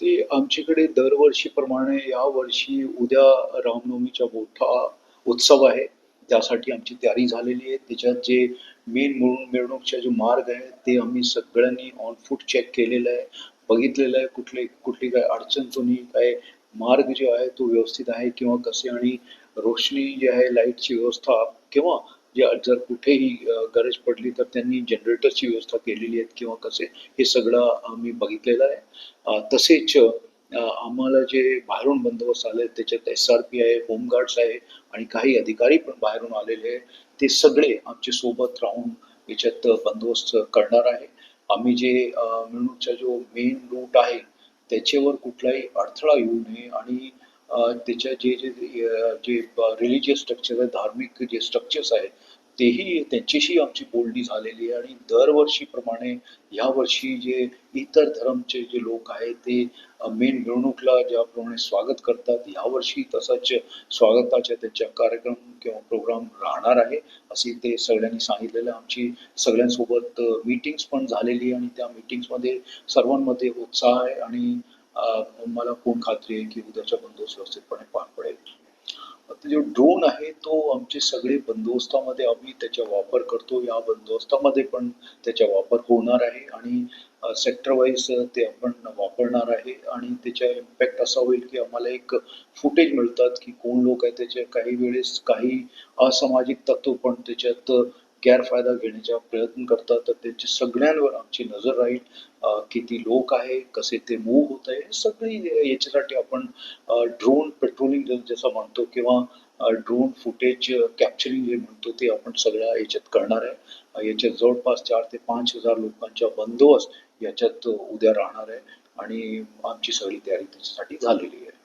ते आमच्याकडे दरवर्षीप्रमाणे यावर्षी उद्या रामनवमीचा मोठा उत्सव आहे. त्यासाठी आमची तयारी झालेली आहे. त्याच्यात जे मेन मिळून मिरवणूकचे जे मार्ग आहे ते आम्ही सगळ्यांनी ऑन फूट चेक केलेलं आहे. बघितलेलं आहे. कुठले कुठली काय अडचण जुनी काय मार्ग जो आहे तो व्यवस्थित आहे किंवा कसे आणि रोशनी जी आहे लाईटची व्यवस्था किंवा जे जर कुठेही गरज पडली तर त्यांनी जनरेटरची व्यवस्था केलेली आहे किंवा कसे हे सगळं आम्ही बघितलेलं आहे. तसेच आम्हाला जे बाहेरून बंदोबस्त आले त्याच्यात एस आर पी आहे होमगार्ड्स आहे आणि काही अधिकारी पण बाहेरून आलेले आहे ते सगळे आमच्यासोबत राहून याच्यात बंदोबस्त करणार आहे. आम्ही जे अ, जो मेन रूट आहे त्याच्यावर कुठलाही अडथळा येऊ नये आणि त्याच्या जे जे जे रिलिजियस स्ट्रक्चर आहे धार्मिक जे स्ट्रक्चर्स आहेत तेही त्यांच्याशी आमची बोलणी झालेली आहे. आणि दरवर्षीप्रमाणे यावर्षी जे इतर धर्मचे जे लोक आहेत ते मेन मिरवणूकला ज्याप्रमाणे स्वागत करतात यावर्षी तसंच स्वागताच्या त्यांच्या कार्यक्रम किंवा प्रोग्राम राहणार आहे असे ते सगळ्यांनी सांगितलेलं आमची सगळ्यांसोबत मीटिंग्स पण झालेली आहे आणि त्या मीटिंग्समध्ये सर्वांमध्ये उत्साह आहे. आणि मला पूर्ण खात्री आहे की उद्याच्या बंदोबस्त व्यवस्थितपणे पार पडेल. आता जो ड्रोन आहे तो आमचे सगळे बंदोबस्तामध्ये आम्ही त्याचा वापर करतो. या बंदोबस्तामध्ये पण त्याचा वापर होणार आहे आणि सेक्टर वाईज ते आपण वापरणार आहे आणि त्याचा इम्पॅक्ट असा होईल की आम्हाला एक फुटेज मिळतात की कोण लोक आहेत त्याच्या काही वेळेस काही असामाजिक तत्व पण त्याच्यात गैरफायदा घेण्याचा प्रयत्न करतात तर त्यांची सगळ्यांवर आमची नजर राहील. किती लोक आहे कसे ते मूव्ह होत आहे सगळी याच्यासाठी आपण ड्रोन पेट्रोलिंग जसं म्हणतो किंवा ड्रोन फुटेज कॅप्चरिंग जे म्हणतो ते आपण सगळ्या याच्यात करणार आहे. याच्यात जवळपास चार ते पाच हजार लोकांचा बंदोबस्त याच्यात उद्या राहणार आहे आणि आमची सगळी तयारी त्याच्यासाठी झालेली आहे.